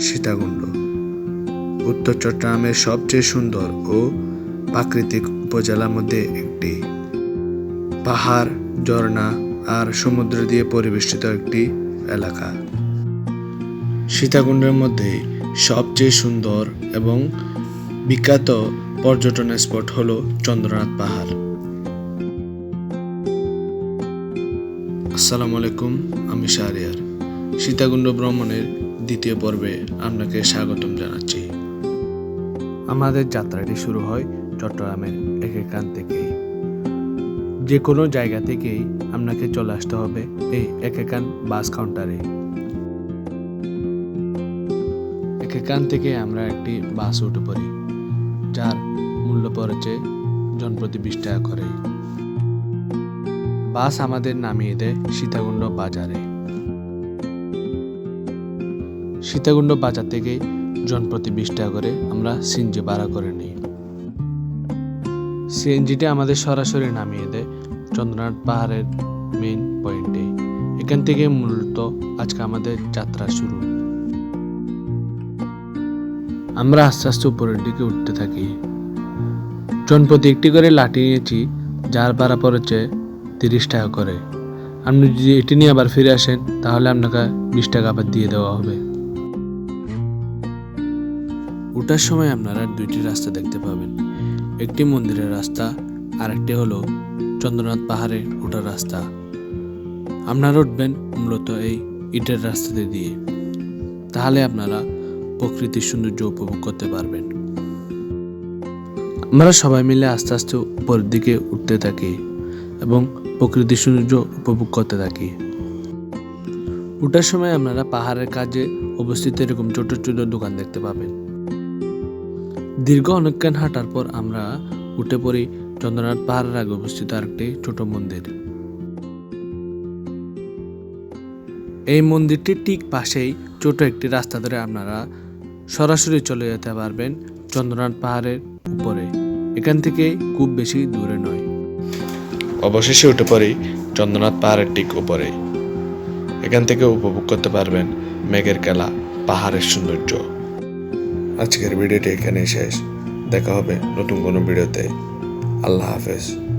সীতাকুণ্ড। উত্তর চট্টগ্রামের সবচেয়ে সুন্দর ও প্রাকৃতিক উপজেলার মধ্যে একটি। পাহাড়, ঝর্ণা আর সমুদ্র দিয়ে পরিবেষ্টিত একটি এলাকা। সীতাকুণ্ডের মধ্যে সবচেয়ে সুন্দর এবং বিখ্যাত পর্যটন স্পট হলো চন্দ্রনাথ পাহাড়। আসসালামু আলাইকুম, আমি শাহরিয়ার। সীতাকুণ্ড ভ্রমণের দ্বিতীয় পর্বে আপনাকে স্বাগতম জানাচ্ছি। আমাদের যাত্রাটি শুরু হয় চট্টগ্রামের একেকান থেকেই। যে কোনো জায়গা থেকেই আপনাকে চলে আসতে হবে এই একেকান বাস কাউন্টারে। একেকান থেকে আমরা একটি বাস উঠে পড়ি, যার মূল্য পড়েছে জনপ্রতি বিশ টাকা করে। বাস আমাদের নামিয়ে দেয় সীতাকুণ্ড বাজারে। সীতাকুণ্ড বাজার থেকে জনপ্রতি বিশ টাকা করে আমরা সিএনজি ভাড়া করে নিই। সিএনজিটা আমাদের সরাসরি নামিয়ে দেয় চন্দ্রনাথ পাহাড়ের মেইন পয়েন্টে এখান থেকে মূলত আজকে আমাদের যাত্রা শুরু। আমরা আস্তে আস্তে উপরের দিকে উঠতে থাকি। জনপ্রতি একটি করে লাঠি নিয়েছি, যার ভাড়া পড়েছে তিরিশ টাকা করে। আপনি যদি এটি নিয়ে আবার ফিরে আসেন, তাহলে আপনাকে বিশ টাকা আবার দিয়ে দেওয়া হবে। ওঠার সময় আপনারা দুইটি রাস্তা দেখতে পাবেন। একটি মন্দিরের রাস্তা আর একটি হলো চন্দ্রনাথ পাহাড়ে ওঠার রাস্তা। আপনারা উঠবেন মূলত এই ইটের রাস্তাতে দিয়ে। তাহলে আপনারা প্রকৃতির সৌন্দর্য উপভোগ করতে পারবেন। আমরা সবাই মিলে আস্তে আস্তে উপরের দিকে উঠতে থাকি এবং প্রকৃতির সৌন্দর্য উপভোগ করতে থাকি। উঠার সময় আপনারা পাহাড়ের কাজে অবস্থিত এরকম ছোট ছোট দোকান দেখতে পাবেন। দীর্ঘ অনেকক্ষণ হাঁটার পর আমরা উঠে পড়ি চন্দ্রনাথ পাহাড়ের আগে অবস্থিত আরেকটি ছোট মন্দির। এই মন্দিরটির ঠিক পাশেই ছোট একটি রাস্তা ধরে আপনারা সরাসরি চলে যেতে পারবেন চন্দ্রনাথ পাহাড়ের উপরে। এখান থেকে খুব বেশি দূরে নয়। অবশেষে উঠে পড়ি চন্দ্রনাথ পাহাড়ের ঠিক উপরে। এখান থেকে উপভোগ করতে পারবেন মেঘের খেলা, পাহাড়ের সৌন্দর্য। আজকের ভিডিওটি এখানেই শেষ। দেখা হবে নতুন কোনো ভিডিওতে। আল্লাহ হাফেজ।